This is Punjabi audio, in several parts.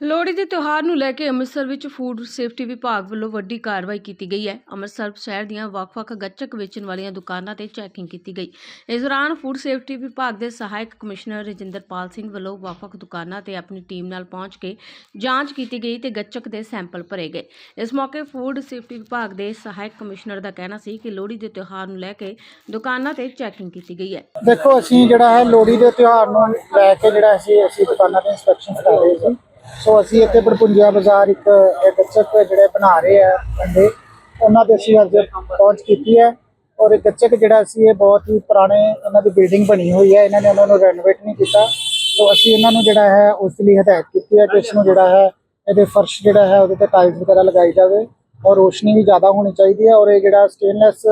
ਲੋਹੜੀ ਦੇ ਤਿਉਹਾਰ ਨੂੰ ਲੈ ਕੇ ਅੰਮ੍ਰਿਤਸਰ ਵਿੱਚ ਫੂਡ ਸੇਫਟੀ ਵਿਭਾਗ ਵੱਲੋਂ ਵੱਡੀ ਕਾਰਵਾਈ ਕੀਤੀ ਗਈ ਹੈ। ਅੰਮ੍ਰਿਤਸਰ ਸ਼ਹਿਰ ਦੀਆਂ ਵੱਖ-ਵੱਖ ਗੱਚਕ ਵੇਚਣ ਵਾਲੀਆਂ ਦੁਕਾਨਾਂ ਤੇ ਚੈਕਿੰਗ ਕੀਤੀ ਗਈ। ਇਸ ਦੌਰਾਨ ਫੂਡ ਸੇਫਟੀ ਵਿਭਾਗ ਦੇ ਸਹਾਇਕ ਕਮਿਸ਼ਨਰ ਰਜਿੰਦਰਪਾਲ ਸਿੰਘ ਵੱਲੋਂ ਵੱਖ-ਵੱਖ ਦੁਕਾਨਾਂ ਤੇ ਆਪਣੀ ਟੀਮ ਨਾਲ ਪਹੁੰਚ ਕੇ ਜਾਂਚ ਕੀਤੀ ਗਈ ਤੇ ਗੱਚਕ ਦੇ ਸੈਂਪਲ ਭਰੇ ਗਏ। ਇਸ ਮੌਕੇ ਫੂਡ ਸੇਫਟੀ ਵਿਭਾਗ ਦੇ ਸਹਾਇਕ ਕਮਿਸ਼ਨਰ ਦਾ ਕਹਿਣਾ ਸੀ ਕਿ ਲੋਹੜੀ ਦੇ ਤਿਉਹਾਰ ਨੂੰ ਲੈ ਕੇ ਦੁਕਾਨਾਂ ਤੇ ਚੈਕਿੰਗ ਕੀਤੀ ਗਈ ਹੈ। ਦੇਖੋ, ਅਸੀਂ ਜਿਹੜਾ ਹੈ ਲੋਹੜੀ ਦੇ ਤਿਉਹਾਰ ਨੂੰ ਲੈ ਕੇ ਜਿਹੜਾ ਅਸੀਂ ਅਸੀਂ ਦੁਕਾਨਾਂ 'ਤੇ ਇੰਸਪੈਕਸ਼ਨ ਕਰ ਰਹੇ ਸੀ। ਸੋ ਅਸੀਂ ਇੱਥੇ ਬੜਪੁੰਜਾ ਬਾਜ਼ਾਰ ਇੱਕ ਇੱਕ ਗੱਚਕ ਜਿਹੜੇ ਬਣਾ ਰਹੇ ਆ ਅੰਡੇ, ਉਹਨਾਂ ਦੇ ਅਸੀਂ ਅੱਜ ਪਹੁੰਚ ਕੀਤੀ ਹੈ। ਔਰ ਇਹ ਗੱਚਕ ਜਿਹੜਾ ਸੀ, ਇਹ ਬਹੁਤ ਹੀ ਪੁਰਾਣੇ ਇਹਨਾਂ ਦੀ ਬਿਲਡਿੰਗ ਬਣੀ ਹੋਈ ਹੈ। ਇਹਨਾਂ ਨੇ ਉਹਨਾਂ ਨੂੰ ਰੈਨੋਵੇਟ ਨਹੀਂ ਕੀਤਾ। ਸੋ ਅਸੀਂ ਇਹਨਾਂ ਨੂੰ ਜਿਹੜਾ ਹੈ, ਉਸ ਲਈ ਹਦਾਇਤ ਕੀਤੀ ਹੈ ਕਿ ਇਸ ਨੂੰ ਜਿਹੜਾ ਹੈ, ਇਹਦੇ ਫਰਸ਼ ਜਿਹੜਾ ਹੈ, ਉਹਦੇ ਤੇ ਟਾਈਲਸ ਵਗੈਰਾ ਲਗਾਈ ਜਾਵੇ। ਔਰ ਰੋਸ਼ਨੀ ਵੀ ਜ਼ਿਆਦਾ ਹੋਣੀ ਚਾਹੀਦੀ ਹੈ। ਔਰ ਇਹ ਜਿਹੜਾ ਸਟੇਨਲੈਸ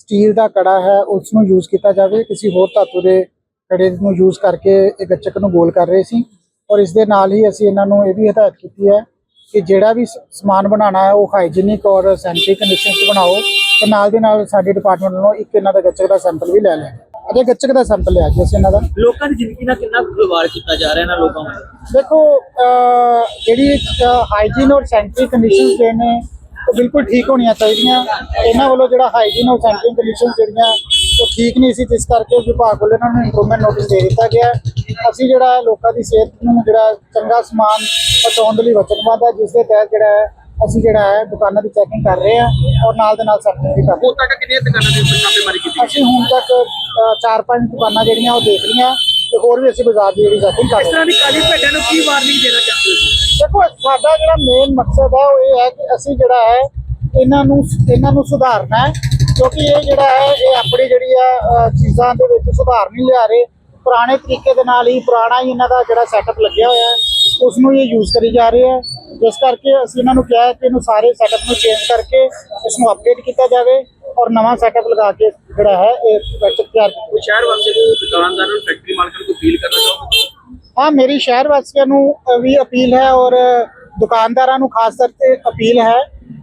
ਸਟੀਲ ਦਾ ਕੜਾ ਹੈ ਉਸ ਨੂੰ ਯੂਜ਼ ਕੀਤਾ ਜਾਵੇ। ਕਿਸੇ ਹੋਰ ਧਾਤੂ ਦੇ ਕੜੇ ਨੂੰ ਯੂਜ਼ ਕਰਕੇ ਇਹ ਗੱਚਕ ਨੂੰ ਗੋਲ ਕਰ ਰਹੇ ਸੀ। ਔਰ ਇਸ ਦੇ ਨਾਲ ਹੀ ਅਸੀਂ ਇਹਨਾਂ ਨੂੰ ਇਹ ਵੀ ਹਦਾਇਤ ਕੀਤੀ ਹੈ ਕਿ ਜਿਹੜਾ ਵੀ ਸਮਾਨ ਬਣਾਉਣਾ ਹੈ ਉਹ ਹਾਈਜੀਨਿਕ ਔਰ ਸੈਂਟਰੀ ਕੰਡੀਸ਼ਨ 'ਚ ਬਣਾਓ ਤੇ ਨਾਲ ਦੇ ਨਾਲ ਸਾਡੇ ਡਿਪਾਰਟਮੈਂਟ ਵੱਲੋਂ ਇੱਕ ਇਹਨਾਂ ਦਾ ਗੱਚਕ ਦਾ ਸੈਂਪਲ ਵੀ ਲੈ ਲਿਆ। ਅਜੇ ਗੱਚਕ ਦਾ ਸੈਂਪਲ ਲਿਆ ਜੀ ਅਸੀਂ ਇਹਨਾਂ ਦਾ। ਲੋਕਾਂ ਦੀ ਜ਼ਿੰਦਗੀ ਨਾਲ ਕਿੰਨਾ ਖਿਲਵਾੜ ਕੀਤਾ ਜਾ ਰਿਹਾ ਇਹਨਾਂ ਲੋਕਾਂ ਵੱਲੋਂ? ਦੇਖੋ ਜਿਹੜੀ ਹਾਈਜੀਨ ਔਰ ਸੈਂਟਰੀ ਕੰਡੀਸ਼ਨਸ ਜਿਹੜੇ ਨੇ ਉਹ ਬਿਲਕੁਲ ਠੀਕ ਹੋਣੀਆਂ ਚਾਹੀਦੀਆਂ। ਇਹਨਾਂ ਵੱਲੋਂ ਜਿਹੜਾ ਹਾਈਜੀਨ ਔਰ ਸੈਂਟਰੀ ਕੰਡੀਸ਼ਨਸ ਜਿਹੜੀਆਂ ਉਹ ਠੀਕ ਨਹੀਂ ਸੀ ਜਿਸ ਕਰਕੇ ਵਿਭਾਗ ਵੱਲੋਂ ਇਹਨਾਂ ਨੂੰ ਇੰਪਰੂਵਮੈਂਟ ਨੋਟਿਸ ਦੇ ਦਿੱਤਾ ਗਿਆ। ਹੈ। ਅਸੀਂ ਜਿਹੜਾ ਲੋਕਾਂ ਦੀ ਸਿਹਤ ਨੂੰ ਜਿਹੜਾ ਚੰਗਾ ਸਮਾਨ ਪਹੁੰਚਾਉਣ ਦੇ ਲਈ ਵਚਨਬੱਧ ਹੈ ਜਿਸ ਦੇ ਤਹਿਤ ਜਿਹੜਾ ਹੈ ਅਸੀਂ ਜਿਹੜਾ ਹੈ ਦੁਕਾਨਾਂ ਦੀ ਚੈਕਿੰਗ ਕਰ ਰਹੇ ਹਾਂ ਔਰ ਨਾਲ ਦੇ ਨਾਲ ਸਰਟਿਫਿਕੇਟ ਵੀ ਕਰ ਰਹੇ ਹੁਣ ਤੱਕ ਕਿੰਨੀਆਂ ਦੁਕਾਨਾਂ ਦੇ ਉੱਪਰ ਛਾਪੇਮਾਰੀ ਕੀਤੀ ਹਾਂ ਅਸੀਂ ਹੁਣ ਤੱਕ ਅਹ, ਚਾਰ ਪੰਜ ਦੁਕਾਨਾਂ ਜਿਹੜੀਆਂ ਉਹ ਦੇਖ ਲਈਆਂ ਤੇ ਹੋਰ ਵੀ ਅਸੀਂ ਬਾਜ਼ਾਰ ਦੀ ਜਿਹੜੀ ਚੈਕਿੰਗ ਕਰ ਇਸ ਰਹੇ ਹਾਂ ਤਰ੍ਹਾਂ ਦੀ ਕਾਲੀ ਭੇਡਾਂ ਨੂੰ ਕੀ ਵਾਰਨਿੰਗ ਦੇਣਾ ਚਾਹੁੰਦੇ ਹੋ? ਦੇਖੋ ਸਾਡਾ ਜਿਹੜਾ ਮੇਨ ਮਕਸਦ ਹੈ ਉਹ ਇਹ ਹੈ ਕਿ ਅਸੀਂ ਜਿਹੜਾ ਹੈ ਇਹਨਾਂ ਨੂੰ ਇਹਨਾਂ ਨੂੰ ਸੁਧਾਰਨਾ ਹੈ ਕਿਉਂਕਿ ਇਹ ਜਿਹੜਾ ਹੈ ਇਹ ਆਪਣੀ ਜਿਹੜੀ ਆ ਚੀਜ਼ਾਂ ਦੇ ਵਿੱਚ ਸੁਧਾਰ ਨਹੀਂ ਲਿਆ ਰਹੇ। ਪੁਰਾਣੇ ਤਰੀਕੇ ਦੇ ਨਾਲ ਹੀ ਪੁਰਾਣਾ ਹੀ ਇਹਨਾਂ ਦਾ ਜਿਹੜਾ ਸੈਟਅਪ ਲੱਗਿਆ ਹੋਇਆ ਹੈ ਉਸ ਨੂੰ ਇਹ ਯੂਜ਼ ਕਰੀ ਜਾ ਰਹੇ ਹੈ। ਜਿਸ ਕਰਕੇ ਅਸੀਂ ਇਹਨਾਂ ਨੂੰ ਕਿਹਾ ਕਿ ਇਹਨੂੰ ਸਾਰੇ ਸੈਟਅਪ ਨੂੰ ਚੇਂਜ ਕਰਕੇ ਇਸ ਨੂੰ ਅਪਡੇਟ ਕੀਤਾ ਜਾਵੇ ਔਰ ਨਵਾਂ ਸੈਟਅਪ ਲਗਾ ਕੇ ਜਿਹੜਾ ਹੈ ਇਹ ਗੱਚਕ ਤਿਆਰ ਕੀਤਾ ਸ਼ਹਿਰ ਵਾਸਤੇ ਨੂੰ ਦੁਕਾਨਦਾਰਾਂ ਨੂੰ ਫੈਕਟਰੀ ਮਾਲਕਾਂ ਨੂੰ ਅਪੀਲ ਕਰਨਾ ਚਾਹੁੰਦੇ ਹਾਂ ਮੇਰੀ ਸ਼ਹਿਰ ਵਾਸੀਆਂ ਨੂੰ ਵੀ ਅਪੀਲ ਹੈ ਔਰ ਦੁਕਾਨਦਾਰਾਂ ਨੂੰ ਖਾਸ ਤੌਰ ਤੇ ਅਪੀਲ ਹੈ।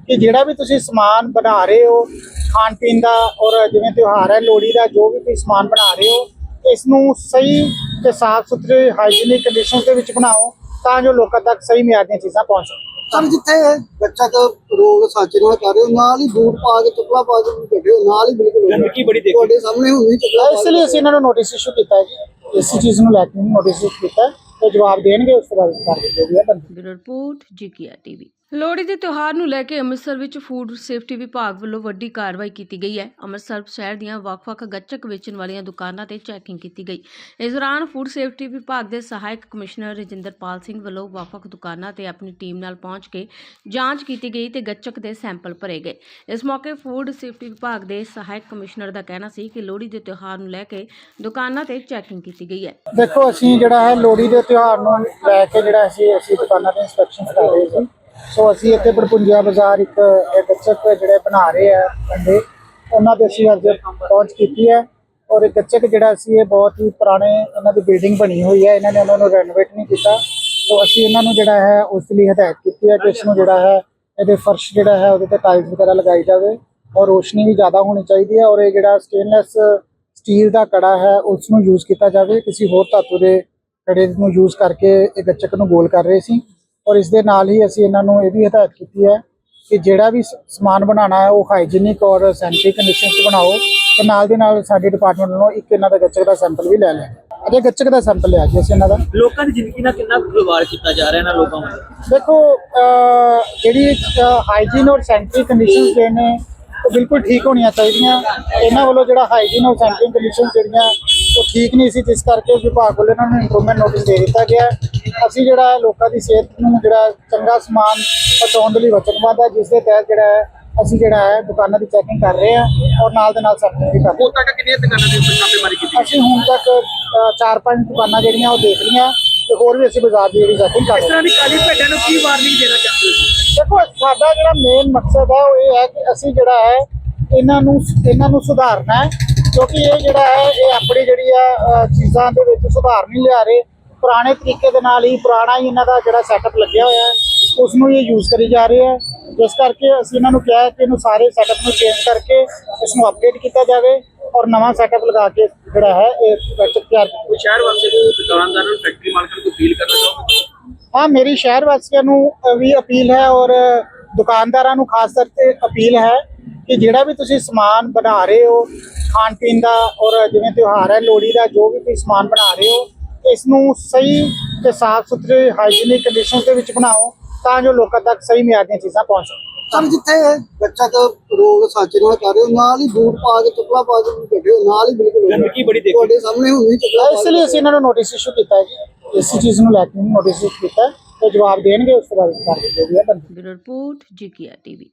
ਕਿ ਜਿਹੜਾ ਵੀ ਤੁਸੀਂ ਸਮਾਨ ਬਣਾ ਰਹੇ ਹੋ ਖਾਣ ਪੀਣ ਦਾ ਔਰ ਜਿਵੇਂ ਤਿਉਹਾਰ ਹੈ ਲੋਹੜੀ ਦਾ ਜੋ ਵੀ ਤੁਸੀਂ ਸਮਾਨ ਬਣਾ ਰਹੇ ਹੋ ਇਸ ਨੂੰ ਸਹੀ ਤੇ ਸਾਫ਼ ਸੁਥਰੇ ਹਾਈਜੀਨਿਕ ਕੰਡੀਸ਼ਨਸ ਦੇ ਵਿੱਚ ਬਣਾਓ ਤਾਂ ਜੋ ਲੋਕਾਂ ਤੱਕ ਸਹੀ ਮਿਆਰ ਦੀਆਂ ਚੀਜ਼ਾਂ ਪਹੁੰਚ ਸਕਣ। ਸਰ ਜਿੱਥੇ ਬੱਚਾ ਦਾ ਰੋਗ ਸਾਚੇ ਨਾਲ ਕਰ ਰਹੇ ਨਾਲ ਹੀ ਬੂਟ ਪਾ ਕੇ ਚੱਪਲਾਂ ਪਾ ਕੇ ਬੈਠੇ ਹੋ ਨਾਲ ਹੀ ਬਿਲਕੁਲ ਗੰਦਗੀ ਬੜੀ ਦੇਖੀ। ਤੁਹਾਡੇ ਸਾਹਮਣੇ ਹੁੰਦੀ ਚੱਪਲਾਂ ਇਸ ਲਈ ਅਸੀਂ ਇਹਨਾਂ ਨੂੰ ਨੋਟਿਸ ਇਸ਼ੂ ਕੀਤਾ ਹੈ ਜੀ। ਇਸੇ ਚੀਜ਼ ਨੂੰ ਲੈ ਕੇ ਨੋਟਿਸ ਇਸ਼ੂ ਕੀਤਾ ਤੇ ਜਵਾਬ ਦੇਣਗੇ ਉਸ ਤੋਂ ਬਾਅਦ। ਜੋ ਹੈ ਬੰਦੀ ਬਿਊਰੋ ਰਿਪੋਰਟ ਜੀਕੀਆ ਟੀਵੀ। ਲੋਹੜੀ ਦੇ ਤਿਉਹਾਰ ਨੂੰ ਲੈ ਕੇ ਅੰਮ੍ਰਿਤਸਰ ਵਿੱਚ ਫੂਡ ਸੇਫਟੀ ਵਿਭਾਗ ਵੱਲੋਂ ਵੱਡੀ ਕਾਰਵਾਈ ਕੀਤੀ ਗਈ ਹੈ। ਅੰਮ੍ਰਿਤਸਰ ਸ਼ਹਿਰ ਦੀਆਂ ਵੱਖ-ਵੱਖ ਗੱਚਕ ਵੇਚਣ ਵਾਲੀਆਂ ਦੁਕਾਨਾਂ ਤੇ ਚੈਕਿੰਗ ਕੀਤੀ ਗਈ। ਇਸ ਦੌਰਾਨ ਫੂਡ ਸੇਫਟੀ ਵਿਭਾਗ ਦੇ ਸਹਾਇਕ ਕਮਿਸ਼ਨਰ ਰਜਿੰਦਰਪਾਲ ਸਿੰਘ ਵੱਲੋਂ ਵੱਖ-ਵੱਖ ਦੁਕਾਨਾਂ ਤੇ ਆਪਣੀ ਟੀਮ ਨਾਲ ਪਹੁੰਚ ਕੇ ਜਾਂਚ ਕੀਤੀ ਗਈ ਤੇ ਗੱਚਕ ਦੇ ਸੈਂਪਲ ਭਰੇ ਗਏ। ਇਸ ਮੌਕੇ ਫੂਡ ਸੇਫਟੀ ਵਿਭਾਗ ਦੇ ਸਹਾਇਕ ਕਮਿਸ਼ਨਰ ਦਾ ਕਹਿਣਾ ਸੀ ਕਿ ਲੋਹੜੀ ਦੇ ਤਿਉਹਾਰ ਨੂੰ ਲੈ ਕੇ ਦੁਕਾਨਾਂ ਤੇ ਚੈਕਿੰਗ ਕੀਤੀ ਗਈ ਹੈ। ਦੇਖੋ, ਅਸੀਂ ਜਿਹੜਾ ਹੈ ਲੋਹੜੀ ਦੇ ਤਿਉਹਾਰ ਨੂੰ ਲੈ ਕੇ ਜਿਹੜਾ ਅਸੀਂ ਅਸੀਂ ਦੁਕਾਨਾਂ ਦੇ ਇਨਸਪੈਕਸ਼ਨ ਕਰ ਰਹੇ ਸੀ। ਸੋ ਅਸੀਂ ਇੱਥੇ ਬੜਪੁੰਜਾ ਬਾਜ਼ਾਰ ਇੱਕ ਇੱਕ ਗੱਚਕ ਜਿਹੜੇ ਬਣਾ ਰਹੇ ਆ ਕੰਡੇ ਉਹਨਾਂ ਦੇ ਅਸੀਂ ਅੱਜ ਪਹੁੰਚ ਕੀਤੀ ਹੈ। ਔਰ ਇਹ ਗੱਚਕ ਜਿਹੜਾ ਸੀ, ਇਹ ਬਹੁਤ ਹੀ ਪੁਰਾਣੇ ਇਹਨਾਂ ਦੀ ਬਿਲਡਿੰਗ ਬਣੀ ਹੋਈ ਹੈ। ਇਹਨਾਂ ਨੇ ਉਹਨਾਂ ਨੂੰ ਰੈਨੋਵੇਟ ਨਹੀਂ ਕੀਤਾ। ਸੋ ਅਸੀਂ ਇਹਨਾਂ ਨੂੰ ਜਿਹੜਾ ਹੈ, ਉਸ ਲਈ ਹਦਾਇਤ ਕੀਤੀ ਹੈ ਕਿ ਇਸ ਨੂੰ ਜਿਹੜਾ ਹੈ, ਇਹਦੇ ਫਰਸ਼ ਜਿਹੜਾ ਹੈ, ਉਹਦੇ ਤੇ ਟਾਈਲਸ ਵਗੈਰਾ ਲਗਾਈ ਜਾਵੇ। ਔਰ ਰੋਸ਼ਨੀ ਵੀ ਜ਼ਿਆਦਾ ਹੋਣੀ ਚਾਹੀਦੀ ਹੈ। ਔਰ ਇਹ ਜਿਹੜਾ ਸਟੇਨਲੈਸ ਸਟੀਲ ਦਾ ਕੜਾ ਹੈ ਉਸ ਨੂੰ ਯੂਜ਼ ਕੀਤਾ ਜਾਵੇ। ਕਿਸੇ ਹੋਰ ਧਾਤੂ ਦੇ ਕੜੇ ਨੂੰ ਯੂਜ਼ ਕਰਕੇ ਇਹ ਗੱਚਕ ਨੂੰ ਗੋਲ ਕਰ ਰਹੇ ਸੀ। ਔਰ ਇਸ ਦੇ ਨਾਲ ਹੀ ਅਸੀਂ ਇਹਨਾਂ ਨੂੰ ਇਹ ਵੀ ਹਦਾਇਤ ਕੀਤੀ ਹੈ ਕਿ ਜਿਹੜਾ ਵੀ ਸਮਾਨ ਬਣਾਉਣਾ ਹੈ ਉਹ ਹਾਈਜੀਨਿਕ ਔਰ ਸੈਂਟਰੀ ਕੰਡੀਸ਼ਨ 'ਚ ਬਣਾਓ ਤੇ ਨਾਲ ਦੇ ਨਾਲ ਸਾਡੇ ਡਿਪਾਰਟਮੈਂਟ ਵੱਲੋਂ ਇੱਕ ਇਹਨਾਂ ਦਾ ਗੱਚਕ ਦਾ ਸੈਂਪਲ ਵੀ ਲੈ ਲਿਆ। ਅਜੇ ਗੱਚਕ ਦਾ ਸੈਂਪਲ ਲਿਆ ਜੀ ਅਸੀਂ ਇਹਨਾਂ ਦਾ। ਲੋਕਾਂ ਦੀ ਜ਼ਿੰਦਗੀ ਨਾਲ ਕਿੰਨਾ ਖਿਲਵਾੜ ਕੀਤਾ ਜਾ ਰਿਹਾ ਇਹਨਾਂ ਲੋਕਾਂ ਵੱਲੋਂ? ਦੇਖੋ ਜਿਹੜੀ ਹਾਈਜੀਨ ਔਰ ਸੈਂਟਰੀ ਕੰਡੀਸ਼ਨਸ ਜਿਹੜੇ ਨੇ ਉਹ ਬਿਲਕੁਲ ਠੀਕ ਹੋਣੀਆਂ ਚਾਹੀਦੀਆਂ। ਇਹਨਾਂ ਵੱਲੋਂ ਜਿਹੜਾ ਹਾਈਜੀਨ ਔਰ ਸੈਂਟਰੀ ਕੰਡੀਸ਼ਨਸ ਜਿਹੜੀਆਂ ਉਹ ਠੀਕ ਨਹੀਂ ਸੀ ਜਿਸ ਕਰਕੇ ਵਿਭਾਗ ਵੱਲੋਂ ਇਹਨਾਂ ਨੂੰ ਇੰਪਰੂਵਮੈਂਟ ਨੋਟਿਸ ਦੇ ਦਿੱਤਾ ਗਿਆ। ਅਸੀਂ ਜਿਹੜਾ ਲੋਕਾਂ ਦੀ ਸਿਹਤ ਨੂੰ ਜਿਹੜਾ ਚੰਗਾ ਸਮਾਨ ਪਹੁੰਚਾਉਣ ਦੇ ਲਈ ਵਚਨਬੱਧ ਹੈ ਜਿਸ ਦੇ ਤਹਿਤ ਜਿਹੜਾ ਹੈ ਅਸੀਂ ਜਿਹੜਾ ਹੈ ਦੁਕਾਨਾਂ ਦੀ ਚੈਕਿੰਗ ਕਰ ਰਹੇ ਹਾਂ ਔਰ ਨਾਲ ਦੇ ਨਾਲ ਸਰਟਿਫਿਕੇਟ ਵੀ ਕਰ ਰਹੇ ਹੁਣ ਤੱਕ ਕਿੰਨੀਆਂ ਦੁਕਾਨਾਂ ਦੇ ਉੱਪਰ ਛਾਪੇਮਾਰੀ ਕੀਤੀ ਹਾਂ ਅਸੀਂ ਹੁਣ ਤੱਕ ਅ, ਚਾਰ ਪੰਜ ਦੁਕਾਨਾਂ ਜਿਹੜੀਆਂ ਉਹ ਦੇਖ ਲਈਆਂ ਤੇ ਹੋਰ ਵੀ ਅਸੀਂ ਬਾਜ਼ਾਰ ਦੀ ਜਿਹੜੀ ਚੈਕਿੰਗ ਕਰ ਇਸ ਰਹੇ ਹਾਂ ਤਰ੍ਹਾਂ ਦੀ ਕਾਲੀ ਭੇਡਾਂ ਨੂੰ ਕੀ ਵਾਰਨਿੰਗ ਦੇਣਾ ਚਾਹੁੰਦੇ ਹੋ ਦੇਖੋ ਸਾਡਾ ਜਿਹੜਾ ਮੇਨ ਮਕਸਦ ਹੈ ਉਹ ਇਹ ਹੈ ਕਿ ਅਸੀਂ ਜਿਹੜਾ ਹੈ ਇਹਨਾਂ ਨੂੰ ਇਹਨਾਂ ਨੂੰ ਸੁਧਾਰਨਾ ਹੈ। ਕਿਉਂਕਿ ਇਹ ਜਿਹੜਾ ਹੈ ਇਹ ਆਪਣੀ ਜਿਹੜੀ ਆ ਚੀਜ਼ਾਂ ਦੇ ਵਿੱਚ ਸੁਧਾਰ ਨਹੀਂ ਲਿਆ ਰਹੇ। ਪੁਰਾਣੇ ਤਰੀਕੇ ਦੇ ਨਾਲ ਹੀ ਪੁਰਾਣਾ ਹੀ ਇਹਨਾਂ ਦਾ ਜਿਹੜਾ ਸੈਟਅਪ ਲੱਗਿਆ ਹੋਇਆ ਹੈ ਉਸ ਨੂੰ ਇਹ ਯੂਜ਼ ਕਰੀ ਜਾ ਰਹੇ ਹੈ। ਜਿਸ ਕਰਕੇ ਅਸੀਂ ਇਹਨਾਂ ਨੂੰ ਕਿਹਾ ਕਿ ਇਹਨੂੰ ਸਾਰੇ ਸੈਟਅਪ ਨੂੰ ਚੇਂਜ ਕਰਕੇ ਇਸ ਨੂੰ ਅਪਡੇਟ ਕੀਤਾ ਜਾਵੇ ਔਰ ਨਵਾਂ ਸੈਟਅਪ ਲਗਾ ਕੇ ਜਿਹੜਾ ਹੈ ਇਹ ਗੱਚਕ ਤਿਆਰ ਕੀਤਾ ਸ਼ਹਿਰ ਵਾਸਤੇ ਨੂੰ ਦੁਕਾਨਦਾਰਾਂ ਨੂੰ ਫੈਕਟਰੀ ਮਾਲਕਾਂ ਨੂੰ ਅਪੀਲ ਕਰਨਾ ਚਾਹੁੰਦੇ ਹਾਂ ਮੇਰੀ ਸ਼ਹਿਰ ਵਾਸੀਆਂ ਨੂੰ ਵੀ ਅਪੀਲ ਹੈ ਔਰ ਦੁਕਾਨਦਾਰਾਂ ਨੂੰ ਖਾਸ ਕਰਕੇ ਅਪੀਲ ਹੈ। ਕਿ ਜਿਹੜਾ ਵੀ ਤੁਸੀਂ ਸਮਾਨ ਬਣਾ ਰਹੇ ਹੋ ਖਾਣ ਪੀਣ ਦਾ ਔਰ ਜਿਵੇਂ ਤਿਉਹਾਰ ਹੈ ਲੋਹੜੀ ਦਾ ਜੋ ਵੀ ਤੁਸੀਂ ਸਮਾਨ ਬਣਾ ਰਹੇ ਹੋ ਇਸ ਨੂੰ ਸਹੀ ਤੇ ਸਾਫ਼ ਸੁਥਰੇ ਹਾਈਜੀਨਿਕ ਕੰਡੀਸ਼ਨਸ ਦੇ ਵਿੱਚ ਬਣਾਓ ਤਾਂ ਜੋ ਲੋਕਾਂ ਤੱਕ ਸਹੀ ਮਿਆਰ ਦੀਆਂ ਚੀਜ਼ਾਂ ਪਹੁੰਚ ਸਕਣ। ਸਰ ਜਿੱਥੇ ਗੱਚਕ ਰੋਗ ਸਾਚੇ ਨਾਲ ਕਰ ਰਹੇ ਨਾਲ ਹੀ ਬੂਟ ਪਾ ਕੇ ਚੱਪਲਾਂ ਪਾ ਕੇ ਬੈਠੇ ਹੋ ਨਾਲ ਹੀ ਬਿਲਕੁਲ ਗੰਦਗੀ ਬੜੀ ਦੇਖੀ। ਤੁਹਾਡੇ ਸਾਹਮਣੇ ਹੁੰਦੀ ਚੱਪਲਾਂ ਇਸ ਲਈ ਅਸੀਂ ਇਹਨਾਂ ਨੂੰ ਨੋਟਿਸ ਇਸ਼ੂ ਕੀਤਾ ਹੈ ਜੀ। ਇਸੇ ਚੀਜ਼ ਨੂੰ ਲੈ ਕੇ ਨੋਟਿਸ ਇਸ਼ੂ ਕੀਤਾ ਤੇ ਜਵਾਬ ਦੇਣਗੇ ਉਸ ਤੋਂ ਬਾਅਦ ਜੋ ਹੈ ਬੰਦੀ ਬਿਊਰੋ ਰਿਪੋਰਟ ਟੀਵੀ।